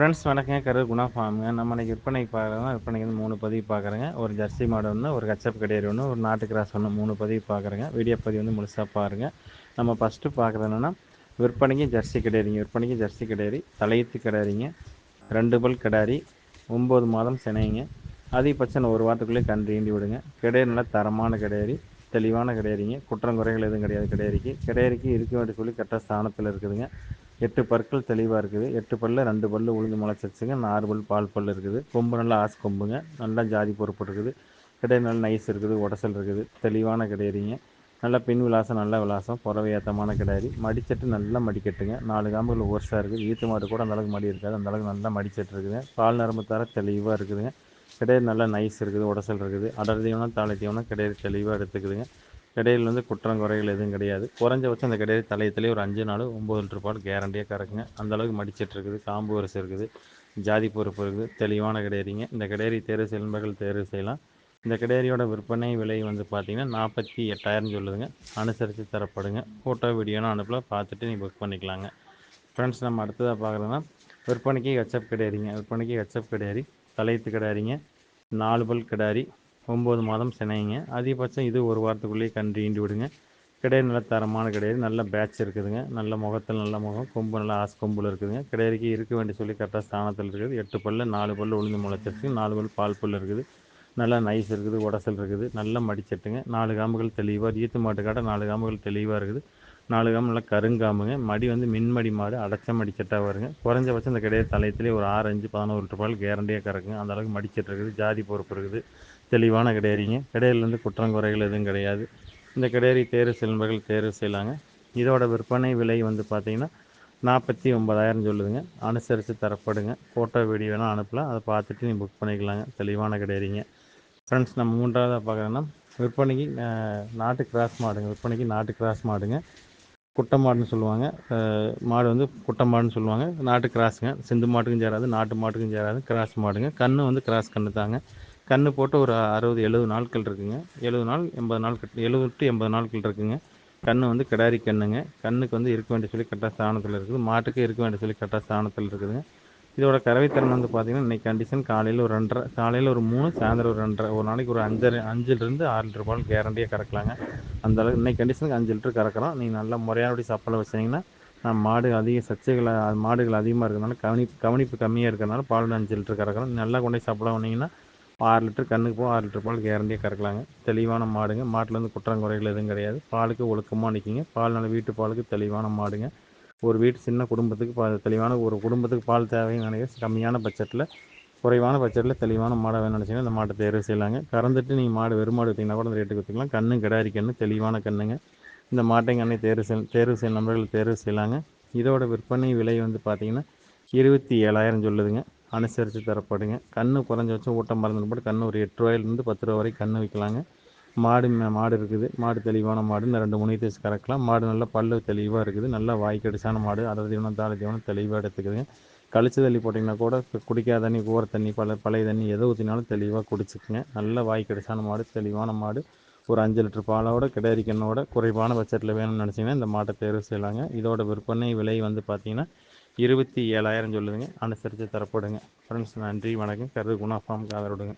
Friends வணக்கங்க. கரூர் குணா ஃபார்முங்க நம்ம இன்றைக்கி விற்பனைக்கு பார்க்குறோம் விற்பனைக்கு வந்து மூணு பதிவு பார்க்குறேங்க. ஒரு ஜெர்சி மாடு ஒன்று ஒரு கச்சப் கிடையாது ஒன்று ஒரு நாட்டு கிராஸ் ஒன்று மூணு பதிவு பார்க்குறேங்க. வீடியோ பதிவு வந்து முழுசாக பாருங்கள் நம்ம ஃபஸ்ட்டு பார்க்குறது என்னென்னா விற்பனைக்கு ஜெர்சி கிடையாதுங்க விற்பனைக்கு ஜெர்சி கிடையாது தலையத்து கிடையாதுங்க ரெண்டு பல் கிடாரி ஒம்பது மாதம் சினைங்க. அதிகபட்சம் ஒரு வாரத்துக்குள்ளே கன்று ஈண்டி விடுங்க. கிடையாது நல்லா தரமான கிடையாது தெளிவான கிடையாதுங்க குற்றம் குறைகள் எதுவும் கிடையாது கிடையாதுக்கு கிடையாதுக்கு இருக்க வேண்டிய சொல்லி கரெக்டாக ஸ்தானத்தில் இருக்குதுங்க. எட்டு பற்கள் தெளிவாக இருக்குது. எட்டு பல்ல ரெண்டு பல்லு உளுந்து முளைச்சிருச்சுங்க நாலு பல் பால் பல் இருக்குது. கொம்பு நல்லா ஆசு கொம்புங்க. நல்லா ஜாதி பொறுப்பு இருக்குது. கிடையாது நல்லா நைஸ் இருக்குது. உடசல் இருக்குது. தெளிவான கிடையாதுங்க நல்லா பின் விலாசம் நல்ல விலாசம். புறவை ஏற்றமான கிடையாது மடிச்சட்டு நல்லா மடிக்கட்டுங்க. நாலு காம்புகள் ஓர்ஸாக இருக்குது. ஈத்து மாடு கூட அந்தளவுக்கு மடி இருக்காது. அந்தளவுக்கு நல்லா மடிச்சட்டு இருக்குதுங்க. பால் நரம்பு தர தெளிவாக இருக்குதுங்க. கிடையாது நல்லா நைஸ் இருக்குது. உடசல் இருக்குது. அடர் தீவனம் தாளை தீவனம் கிடையாது தெளிவாக எடுத்துக்குதுங்க. கிடையில் வந்து குற்றம் குறைகள் எதுவும் கிடையாது. குறைஞ்சபட்சம் அந்த கிடையாது தலையத்துலேயே ஒரு அஞ்சு நாள் ஒம்பது லிட்டர் பால் கேரண்டியாக கறக்குங்க. அந்தளவுக்கு மடிச்சிட்டு இருக்குது. காம்பு வரிசை இருக்குது. ஜாதி பொறுப்பு இருக்குது. தெளிவான கிடையாதுங்க இந்த கிடையரி தேர்வு செல்பர்கள் தேர்வு செய்யலாம். இந்த கிடையரியோட விற்பனை விலை வந்து பார்த்திங்கன்னா நாற்பத்தி எட்டாயிரம் சொல்லுதுங்க. அனுசரித்து தரப்படுங்க. ஃபோட்டோ வீடியோனா அனுப்பலாம் பார்த்துட்டு நீங்கள் புக் பண்ணிக்கலாங்க. ஃப்ரெண்ட்ஸ் நம்ம அடுத்ததாக பார்க்குறோன்னா விற்பனைக்கு ஹெச்எப் கிடையாதுங்க விற்பனைக்கு ஹெச்எப் கிடையாது தலையத்து கிடாரிங்க நாலு பல் கிடாரி ஒம்பது மாதம் சினைங்க. அதிகபட்சம் இது ஒரு வாரத்துக்குள்ளேயே கன்று ஈண்டி விடுங்க. கிடையாது நல்ல தரமான கிடையாது நல்ல பேட்ச் இருக்குதுங்க. நல்ல முகத்தில் நல்ல முகம் கொம்பு நல்லா ஆசு கொம்பில் இருக்குதுங்க. கிடையாதுக்கு இருக்க வேண்டிய சொல்லி கரெக்டாக ஸ்தானத்தில் இருக்குது. எட்டு பல்லு நாலு பல்லு உளுந்து முளைச்சிருக்கு நாலு பல் பால் பல் இருக்குது. நல்லா நைஸ் இருக்குது உடசல் இருக்குது. நல்லா மடிச்சட்டுங்க. நாலு காம்புகள் தெளிவாக ஈத்து மாட்டுக்காட்ட நாலு காம்புகள் தெளிவாக இருக்குது. நாலு காம்பு நல்லா மடி வந்து மின்மடி மாடு அடைச்ச மடி செட்டாக வருங்க. குறைஞ்சபட்சம் இந்த கிடையாது தலையத்துலேயே ஒரு ஆறு அஞ்சு பதினோரு லிட்டர் பால் கேரண்டியாக கறக்குங்க. அந்த அளவுக்கு மடிச்சிட்டு இருக்குது. ஜாதி பொறுப்பு இருக்குது. தெளிவான கிடையாதுங்க கிடையிலேருந்து குற்றம் குறைகள் எதுவும் கிடையாது. இந்த கிடையாது தேர்வு செல்பர்கள் தேர்வு செய்யலாங்க. இதோட விற்பனை விலை வந்து பார்த்திங்கன்னா நாற்பத்தி ஒம்பதாயிரம் சொல்லுதுங்க. அனுசரித்து தரப்படுங்க. ஃபோட்டோ வீடியோ வேணால் அனுப்பலாம். அதை பார்த்துட்டு நீங்கள் புக் பண்ணிக்கலாங்க. தெளிவான கிடையாதுங்க ஃப்ரெண்ட்ஸ் நம்ம மூன்றாவதாக பார்க்குறோன்னா விற்பனைக்கு நாட்டு கிராஸ் மாடுங்க. விற்பனைக்கு நாட்டு கிராஸ் மாடுங்க. குட்டை மாடுன்னு சொல்லுவாங்க மாடு வந்து குட்டை மாடுன்னு சொல்லுவாங்க. நாட்டு கிராஸுங்க. சிந்து மாட்டுக்கும் சேராது நாட்டு மாட்டுக்கும் சேராது கிராஸ் மாடுங்க. கன்று வந்து கிராஸ் கன்று தாங்க. கன்று போட்டு ஒரு அறுபது எழுபது நாட்கள் இருக்குங்க. எழுபது நாள் எண்பது நாள் எழுபது டு எண்பது நாட்கள் இருக்குங்க. கன்று வந்து கிடாரி கண்ணுங்க. கண்ணுக்கு வந்து இருக்க வேண்டிய சொல்லி கரெக்டாக ஸ்தானத்தில் இருக்குது. மாட்டுக்கு இருக்க வேண்டிய சொல்லி கரெக்டாக ஸ்தானத்தில் இருக்குதுங்க. இதோட கறவைத்திறன் வந்து பார்த்திங்கன்னா இன்றைக்கி கண்டிஷன் காலையில் ஒரு ரெண்டரை காலையில் ஒரு மூணு சாயந்தரம் ஒரு ரெண்டரை ஒரு நாளைக்கு ஒரு அஞ்சரை அஞ்சுலேருந்து ஆறு லிட்டர் பால் கேரண்டியாக கறக்கலாங்க. அந்தளவுக்கு இன்றைக்கி கண்டிஷனுக்கு அஞ்சு லிட்டர் கறக்கிறோம். நீங்கள் நல்லா முறையானபடி சாப்பாடு வச்சிங்கன்னா மாடு அதிக சர்ச்சைகள் மாடுகள் அதிகமாக இருக்கிறதுனால கவனிப்பு கவனிப்பு கம்மியாக இருக்கிறனால பால் அஞ்சு லிட்டர் கறக்கிறோம். நல்லா கொண்டு போய் சாப்பிட பண்ணிங்கன்னா ஆறு லிட்டர் கண்ணுக்கு போக ஆறு லிட்டர் பால் கேரண்டியாக கறக்கலாங்க. தெளிவான மாடுங்க. மாட்டிலேருந்து குற்றங்குறைகள் எதுவும் கிடையாது. பாலுக்கு ஒழுக்கமாக நிற்கிங்க பால் நல்ல வீட்டு பாலுக்கு தெளிவான மாடுங்க. ஒரு வீட்டு சின்ன குடும்பத்துக்கு பா தெளிவான ஒரு குடும்பத்துக்கு பால் தேவைன்னு நினைக்கிற கம்மியான பட்ஜெட்டில் குறைவான பட்ஜெட்டில் தெளிவான மாடை வேணும்னு நினச்சிங்கன்னா இந்த மாட்டை தேர்வு செய்யலாங்க. கறந்துட்டு நீங்கள் மாடு வெறுமாடு விற்றிங்கன்னா கூட அந்த ரேட்டுக்கு விற்றுக்கலாம் கண்ணு கிடாரி கண்ணு தெளிவான கண்ணுங்க. இந்த மாட்டைங்க கண்ணை தேர்வு செய் தேர்வு செய்ய நம்பர்கள் தேர்வு செய்யலாங்க. இதோட விற்பனை விலை வந்து பார்த்திங்கன்னா இருபத்தி ஏழாயிரம் சொல்லுதுங்க. அனுசரித்து தரப்படுங்க. கன்று வச்சு ஊட்டம் மருந்து போட்டு கன்று ஒரு எட்டு ரூபாயிலேருந்து பத்து ரூபா வரைக்கும் கன்று விற்கலாங்க மாடு மாடு இருக்குது. மாடு தெளிவான மாடு. இந்த ரெண்டு மூணு தேய்ச்சி கறக்கலாம். மாடு நல்லா பல்லு தெளிவாக இருக்குது. நல்லா வாய்க்கடிச்சான மாடு. அதாவது தீவனம் தாழ தீவனம் தெளிவாக எடுத்துக்குதுங்க. கழிச்சு தள்ளி போட்டிங்கன்னா கூட குடிக்காத தண்ணி ஊற தண்ணி பல பழைய தண்ணி எதை ஊற்றினாலும் தெளிவாக குடிச்சிக்கங்க. நல்ல வாய் கிடைச்சான மாடு தெளிவான மாடு. ஒரு அஞ்சு லிட்டர் பாலோட கிடாரி குறைவான பட்ஜெட்டில் வேணும்னு நினச்சிங்கன்னா இந்த மாட்டை தேர்வு செய்யலாங்க. இதோட விற்பனை விலை வந்து பார்த்திங்கன்னா இருபத்தி ஏழாயிரம் சொல்லுதுங்க. அனுசரித்து தரப்படுங்க. ஃப்ரெண்ட்ஸ் நன்றி வணக்கம். கருது குணா ஃபார்ம் ஆதரவுடுங்க.